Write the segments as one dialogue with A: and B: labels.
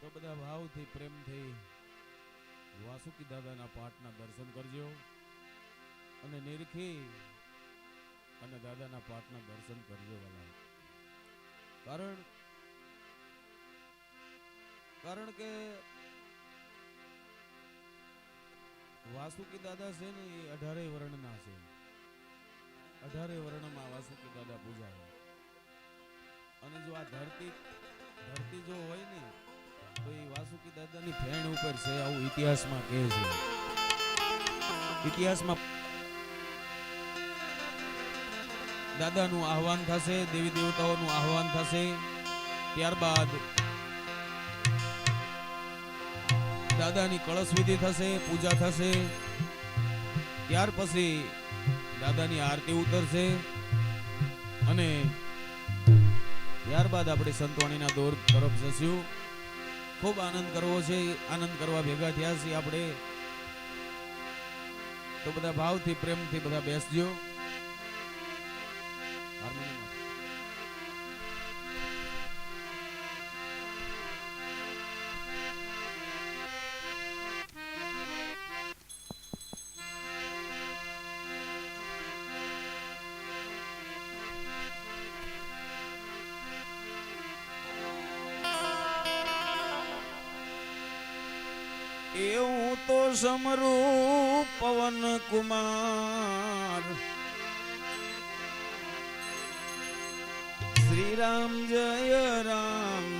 A: તો બધા ભાવથી પ્રેમથી વાસુકી દાદાના પાઠના દર્શન કરજો અને નિરખી અને દાદાના પાઠના દર્શન કરજો વાલા. કારણ કારણ કે વાસુકી દાદા છે ને એ અઢારે વર્ણના છે. અઢારે વર્ણમાં વાસુકી દાદા પૂજાય. અને જો આ ધરતી ધરતી જો હોય ને, તો એ વાસુકી દાદાની ફેણ ઉપર છે, આવું ઇતિહાસમાં કહે છે. ઇતિહાસમાં દાદાનું આહવાન થશે, દેવી દેવતાઓનું આહવાન થશે, ત્યારબાદ દાદાની કળશ વિધિ થશે, પૂજા થશે, ત્યાર પછી દાદાની આરતી ઉતરશે અને ત્યારબાદ આપણે સંતવાણીના દોર તરફ જશું. ખૂબ આનંદ કરવો છે. આનંદ કરવા ભેગા થયા છીએ આપણે. તો બધા ભાવથી, પ્રેમથી બધા બેસજો. હાર્મોનિયમ સમરૂપ પવન કુમાર શ્રી રામ જય રામ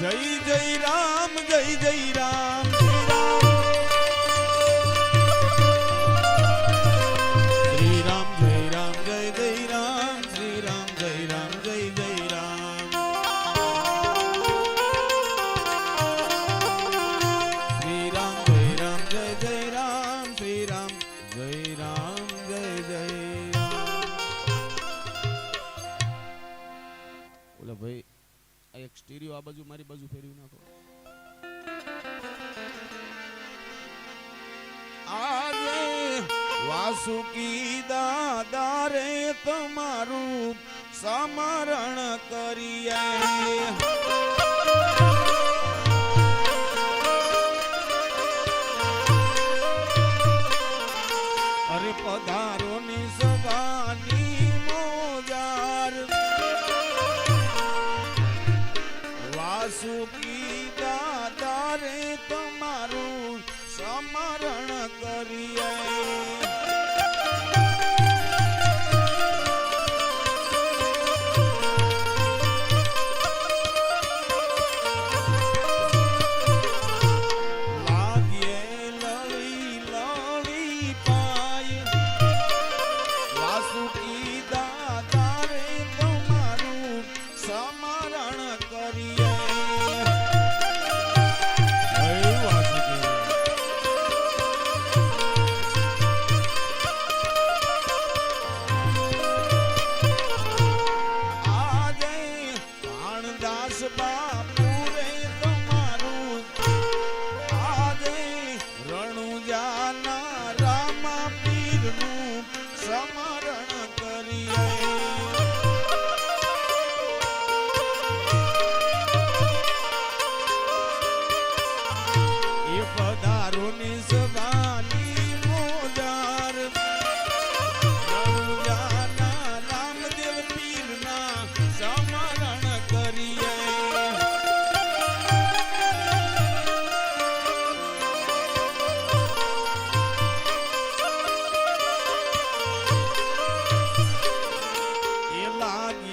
A: જય જય રામ જય જય રામ. વાસુકી દાદા રે તમારું સમરણ કરીએ. વાસુકી દાદા રે તમારું સમરણ કરીએ. Bye.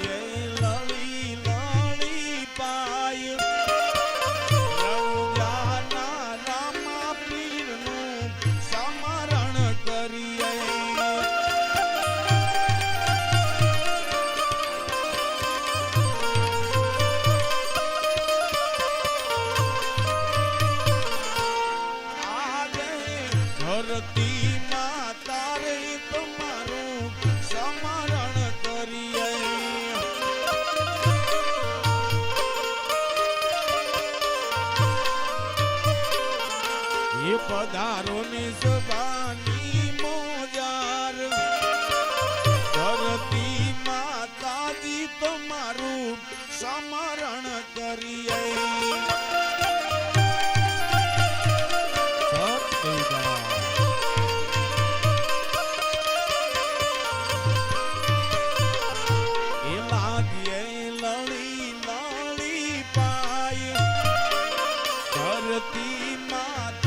A: yeah. પધારો ને સભાની મોજાર. ધરતી માતાજી તમારું સમરણ કરીએ. ધરતી માતા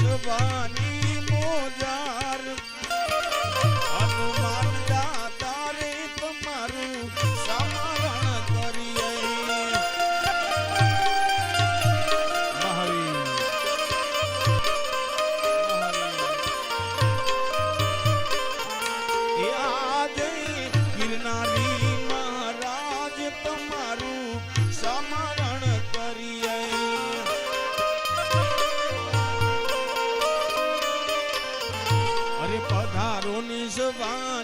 A: જવાની મોજા survive.